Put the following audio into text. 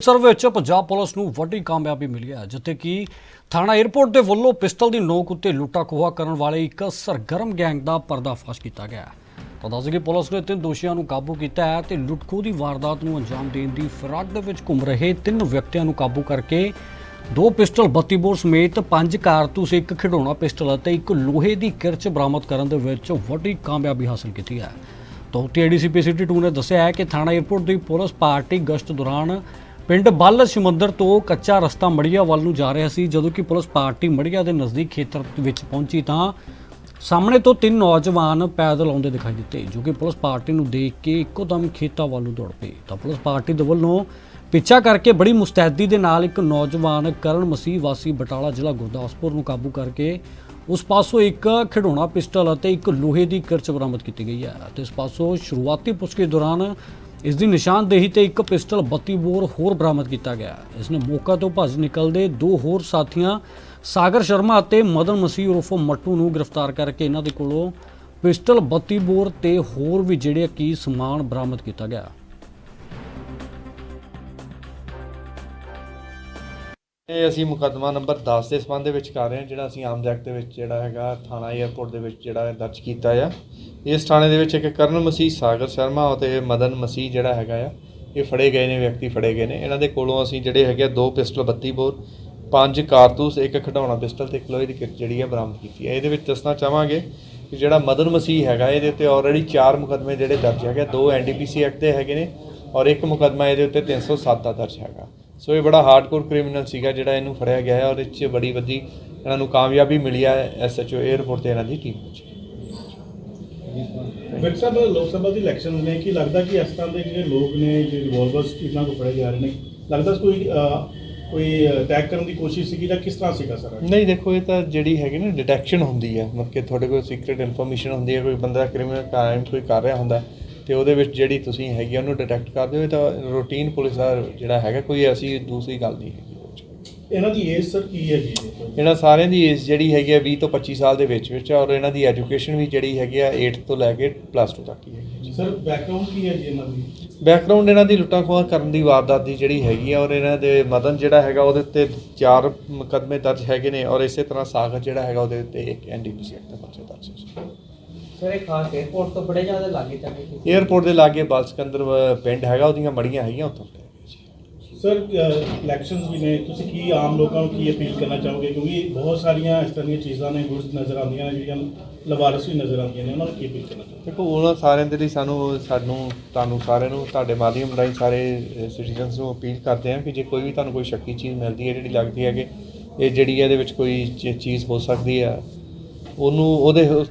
ਅੰਮ੍ਰਿਤਸਰ ਵਿੱਚ ਪੰਜਾਬ ਪੁਲਿਸ ਨੂੰ ਵੱਡੀ ਕਾਮਯਾਬੀ ਮਿਲੀ ਹੈ, ਜਿੱਥੇ ਕਿ ਥਾਣਾ 에ਅਰਪੋਰਟ ਦੇ ਵੱਲੋਂ ਪਿਸਟਲ ਦੀ ਨੋਕ ਉੱਤੇ ਲੁੱਟਾ ਖੋਹਾ ਕਰਨ ਵਾਲੇ ਇੱਕ ਸਰਗਰਮ ਗੈਂਗ ਦਾ ਪਰਦਾਫਾਸ਼ ਕੀਤਾ ਗਿਆ ਹੈ। ਤਾਂ ਦੱਸ ਕਿ ਪੁਲਿਸ ਨੇ ਤਿੰਨ ਦੋਸ਼ੀਆਂ ਨੂੰ ਕਾਬੂ ਕੀਤਾ ਹੈ ਤੇ ਲੁੱਟਖੋ ਦੀ ਵਾਰਦਾਤ ਨੂੰ ਅੰਜਾਮ ਦੇਣ ਦੀ ਫਿਰਾਕ ਦੇ ਵਿੱਚ ਘੁੰਮ ਰਹੇ ਤਿੰਨ ਵਿਅਕਤੀਆਂ ਨੂੰ ਕਾਬੂ ਕਰਕੇ ਦੋ ਪਿਸਟਲ 32 ਬੋਰ ਸਮੇਤ ਪੰਜ ਕਾਰਤੂਸ, ਇੱਕ ਖਿਡੌਣਾ ਪਿਸਟਲ ਅਤੇ ਇੱਕ ਲੋਹੇ ਦੀ ਕਿਰਚ ਬਰਾਮਦ ਕਰਨ ਦੇ ਵਿੱਚ ਵੱਡੀ ਕਾਮਯਾਬੀ ਹਾਸਲ ਕੀਤੀ ਹੈ। ਤਾਂ ਉੱਥੇ ਏਡੀਸੀਪੀ ਸਿਟੀ 2 ਨੇ ਦੱਸਿਆ ਹੈ ਕਿ ਥਾਣਾ 에ਅਰਪੋਰਟ ਦੀ ਪੁਲਿਸ ਪਾਰਟੀ ਗਸ਼ਤ ਦੌਰਾਨ ਪਿੰਡ ਬੱਲ ਸਮੁੰਦਰ ਤੋਂ ਕੱਚਾ ਰਸਤਾ ਮੜੀਆ ਵੱਲ ਨੂੰ ਜਾ ਰਿਹਾ ਸੀ। ਜਦੋਂ ਕਿ ਪੁਲਿਸ ਪਾਰਟੀ ਮੜੀਆ ਦੇ ਨਜ਼ਦੀਕ ਖੇਤਰ ਵਿੱਚ ਪਹੁੰਚੀ ਤਾਂ ਸਾਹਮਣੇ ਤੋਂ ਤਿੰਨ ਨੌਜਵਾਨ ਪੈਦਲ ਆਉਂਦੇ ਦਿਖਾਈ ਦਿੱਤੇ, ਜੋ ਕਿ ਪੁਲਿਸ ਪਾਰਟੀ ਨੂੰ ਦੇਖ ਕੇ ਇੱਕੋ ਦਮ ਖੇਤਾਂ ਵੱਲ ਨੂੰ ਦੌੜ ਪਏ। ਤਾਂ ਪੁਲਿਸ ਪਾਰਟੀ ਦੇ ਵੱਲੋਂ ਪਿੱਛਾ ਕਰਕੇ ਬੜੀ ਮੁਸਤੈਦੀ ਦੇ ਨਾਲ ਇੱਕ ਨੌਜਵਾਨ ਕਰਨ ਮਸੀਹ ਵਾਸੀ ਬਟਾਲਾ ਜ਼ਿਲ੍ਹਾ ਗੁਰਦਾਸਪੁਰ ਨੂੰ ਕਾਬੂ ਕਰਕੇ ਉਸ ਪਾਸੋਂ ਇੱਕ ਖਿਡੌਣਾ ਪਿਸਟਲ ਅਤੇ ਇੱਕ ਲੋਹੇ ਦੀ ਕਿਰਚ ਬਰਾਮਦ ਕੀਤੀ ਗਈ ਹੈ। ਅਤੇ ਇਸ ਪਾਸੋਂ ਸ਼ੁਰੂਆਤੀ ਪੁੱਛਗਿੱਛ ਦੌਰਾਨ ਇਸ ਦੀ ਨਿਸ਼ਾਨਦੇਹੀ ਤੇ ਇੱਕ ਪਿਸਟਲ 32 ਬੋਰ ਹੋਰ ਬਰਾਮਦ ਕੀਤਾ ਗਿਆ ਹੈ। ਇਸ ਨੇ ਮੌਕਾ ਤੋਂ ਭੱਜ ਨਿਕਲਦੇ ਦੋ ਹੋਰ ਸਾਥੀਆਂ, ਸਾਗਰ ਸ਼ਰਮਾ ਅਤੇ ਮਦਨ ਮਸੀਹ ਉਰਫ ਮੱਟੂ ਨੂੰ ਗ੍ਰਿਫਤਾਰ ਕਰਕੇ ਇਹਨਾਂ ਦੇ ਕੋਲੋਂ ਪਿਸਟਲ 32 ਬੋਰ ਤੇ ਹੋਰ ਵੀ ਜਿਹੜੇ ਕੀ ਸਮਾਨ ਬਰਾਮਦ ਕੀਤਾ ਗਿਆ ਇਹ ਅਸੀਂ ਮੁਕੱਦਮਾ ਨੰਬਰ 10 ਦੇ ਸੰਬੰਧ ਦੇ ਵਿੱਚ ਕਰ ਰਹੇ ਹਾਂ ਜਿਹੜਾ ਅਸੀਂ ਆਮ ਐਕਟ ਦੇ ਵਿੱਚ ਜਿਹੜਾ ਹੈਗਾ ਥਾਣਾ 에ਅਰਪੋਰਟ ਦੇ ਵਿੱਚ ਜਿਹੜਾ ਦਰਜ ਕੀਤਾ ਆ। ਇਸ ਥਾਣੇ ਦੇ ਵਿੱਚ ਇੱਕ ਕਰਨ ਮਸੀਹ ਸਾਗਰ ਸ਼ਰਮਾ ਅਤੇ ਮਦਨ ਮਸੀਹ ਜਿਹੜਾ ਹੈਗਾ ਆ ਇਹ ਫੜੇ ਗਏ ਨੇ ਵਿਅਕਤੀ ਫੜੇ ਗਏ ਨੇ। ਇਹਨਾਂ ਦੇ ਕੋਲੋਂ ਅਸੀਂ ਜਿਹੜੇ ਹੈਗੇ ਆ ਦੋ ਪਿਸਟਲ 32 ਬੋਰ ਪੰਜ ਕਾਰਤੂਸ ਇੱਕ ਖਿਡੌਣਾ ਪਿਸਟਲ ਤੇ ਇੱਕ ਲੋਹੇ ਦੀ ਕਿਰਚ ਜਿਹੜੀ ਹੈ ਬਰਾਮਦ ਕੀਤੀ ਹੈ ਇਹਦੇ ਵਿੱਚ ਦੱਸਣਾ ਚਾਹਾਂਗੇ ਕਿ ਜਿਹੜਾ ਮਦਨ ਮਸੀਹ ਹੈਗਾ ਇਹਦੇ ਉੱਤੇ ਆਲਰੇਡੀ ਚਾਰ ਮੁਕੱਦਮੇ ਜਿਹੜੇ ਦਰਜ ਹੈਗੇ ਆ, ਦੋ ਐਨਡੀਪੀਸੀ ਐਕਟ ਦੇ ਹੈਗੇ ਨੇ ਔਰ ਇੱਕ ਮੁਕੱਦਮਾ ਇਹਦੇ ਉੱਤੇ 307 ਦਾ ਦਰਜ ਹੈਗਾ। ਸੋ ਇਹ ਬੜਾ ਹਾਰਡਕੋਰ ਕ੍ਰਿਮੀਨਲ ਸੀਗਾ ਜਿਹੜਾ ਇਹਨੂੰ ਫੜਿਆ ਗਿਆ ਹੈ ਔਰ ਇਹ 'ਚ ਬੜੀ ਵੱਡੀ ਇਹਨਾਂ ਨੂੰ ਕਾਮਯਾਬੀ ਮਿਲੀ ਹੈ ਐਸਐਚਓ 에ਅਰਪੋਰਟ ਤੇ ਇਹਨਾਂ ਦੀ ਟੀਮ ਵਿੱਚ। ਵਿਕ ਸਾਹਿਬ ਲੋਕ ਸਭਾ ਦੀ ਇਲੈਕਸ਼ਨ ਨੇ ਕੀ ਲੱਗਦਾ ਕਿ ਇਸ ਤਰ੍ਹਾਂ ਦੇ ਜਿਹੜੇ ਲੋਕ ਨੇ ਜਿਹੜੇ ਰਿਵੋਲਵਰਸ ਇਹਨਾਂ ਕੋਲ ਫੜੇ ਜਾ ਰਹੇ ਨੇ ਲੱਗਦਾ ਕੋਈ ਕੋਈ ਅਟੈਕ ਕਰਨ ਦੀ ਕੋਸ਼ਿਸ਼ ਸੀਗੀ ਜਾਂ ਕਿਸ ਤਰ੍ਹਾਂ ਸੀਗਾ ਸਰ ਨਹੀਂ ਦੇਖੋ ਇਹ ਤਾਂ ਜਿਹੜੀ ਹੈਗੀ ਨਾ ਡਿਟੈਕਸ਼ਨ ਹੁੰਦੀ ਹੈ ਮਤਲਬ ਕਿ ਤੁਹਾਡੇ ਕੋਲ ਸੀਕ੍ਰੀਟ ਇਨਫੋਰਮੇਸ਼ਨ ਹੁੰਦੀ ਹੈ ਕੋਈ ਬੰਦਾ ਕ੍ਰਿਮੀਨਲ ਕ੍ਰਾਈਮ ਕੋਈ ਕਰ ਰਿਹਾ ਹੁੰਦਾ ਤੇ ਉਹਦੇ ਵਿੱਚ ਜਿਹੜੀ ਤੁਸੀਂ ਹੈਗੀ ਉਹਨੂੰ ਡਿਟੈਕਟ ਕਰਦੇ ਹੋ ਇਹ ਤਾਂ ਰੂਟੀਨ ਪੁਲਿਸ ਦਾ ਜਿਹੜਾ ਹੈਗਾ ਕੋਈ ਐਸੀ ਦੂਸਰੀ ਗੱਲ ਨਹੀਂ ਹੈਗੀ। ਇਹਨਾਂ ਦੀ ਏਜ ਸਰ ਕੀ ਹੈ ਜੀ? ਇਹਨਾਂ ਸਾਰਿਆਂ ਦੀ ਏਜ ਜਿਹੜੀ ਹੈਗੀ ਆ 20 ਤੋਂ 25 ਸਾਲ ਦੇ ਵਿੱਚ ਵਿੱਚ ਔਰ ਇਹਨਾਂ ਦੀ ਐਜੂਕੇਸ਼ਨ ਵੀ ਜਿਹੜੀ ਹੈਗੀ ਆ 8 ਤੋਂ ਲੈ ਕੇ ਪਲੱਸ 2 ਤੱਕ ਹੀ ਹੈਗੀ ਸਰ ਬੈਕਗ੍ਰਾਉਂਡ ਕੀ ਹੈ ਜੀ ਇਹਨਾਂ ਦੀ? ਬੈਕਗ੍ਰਾਉਂਡ ਇਹਨਾਂ ਦੀ ਲੁੱਟਾਂ ਖੋਹਾਂ ਕਰਨ ਦੀ ਵਾਰਦਾਤ ਦੀ ਜਿਹੜੀ ਹੈਗੀ ਆ ਔਰ ਇਹਨਾਂ ਦੇ ਮਦਨ ਜਿਹੜਾ ਹੈਗਾ ਉਹਦੇ ਉੱਤੇ ਚਾਰ ਮੁਕੱਦਮੇ ਦਰਜ ਹੈਗੇ ਨੇ ਔਰ ਇਸੇ ਤਰ੍ਹਾਂ ਸਾਗਰ ਜਿਹੜਾ ਹੈਗਾ ਉਹਦੇ ਉੱਤੇ ਇੱਕ ਐਨਡੀਪੀਸੀ ਐਕਟ ਦਾ ਪਰਚਾ ਦਰਜ ਹੈ ਸਰੇ ਖਾਸ 에어ਪੋਰਟ ਤੋਂ ਬੜੇ ਜ਼ਿਆਦਾ ਲਾਗੇ ਚੱਲੇ 에어ਪੋਰਟ ਦੇ ਲਾਗੇ ਬਾਲਸਕੰਦਰ ਪਿੰਡ ਹੈਗਾ ਉਹਦੀਆਂ ਮੜੀਆਂ ਹੈਗੀਆਂ ਉੱਥੋਂ। ਸਰ ਇਲੈਕਸ਼ਨਸ ਵੀ ਨੇ। ਤੁਸੀਂ ਕੀ ਆਮ ਲੋਕਾਂ ਨੂੰ ਕੀ ਅਪੀਲ ਕਰਨਾ ਚਾਹੋਗੇ? ਕਿਉਂਕਿ ਬਹੁਤ ਸਾਰੀਆਂ ਇਸ ਤਰ੍ਹਾਂ ਦੀਆਂ ਚੀਜ਼ਾਂ ਨੇ ਗੁਰਸ ਨਜ਼ਰ ਆਉਂਦੀਆਂ ਨੇ ਜਿਹੜੀਆਂ ਲਵਾਰਸ ਵੀ ਨਜ਼ਰ ਆਉਂਦੀਆਂ ਨੇ। ਉਹਨਾਂ ਨੂੰ ਕੀ ਅਪੀਲ ਕਰਨਾ ਚਾਹੋਗੇ? ਦੇਖੋ ਉਹਨਾਂ ਸਾਰਿਆਂ ਦੇ ਲਈ ਸਾਨੂੰ ਸਾਨੂੰ ਤੁਹਾਨੂੰ ਸਾਰਿਆਂ ਨੂੰ ਤੁਹਾਡੇ ਮਾਧਿਅਮ ਰਾਹੀਂ ਸਾਰੇ ਸਿਟੀਜ਼ਨਸ ਨੂੰ ਅਪੀਲ ਕਰਦੇ ਹਾਂ ਕਿ ਜੇ ਕੋਈ ਵੀ ਤੁਹਾਨੂੰ ਕੋਈ ਸ਼ੱਕੀ ਚੀਜ਼ ਮਿਲਦੀ ਹੈ ਜਿਹੜੀ ਲੱਗਦੀ ਹੈ ਕਿ ਇਹ ਜਿਹੜੀ ਇਹਦੇ ਵਿੱਚ ਕੋਈ ਚੀਜ਼ ਹੋ ਸਕਦੀ ਆ ਉਹਨੂੰ ਉਹਦੇ ਉਸ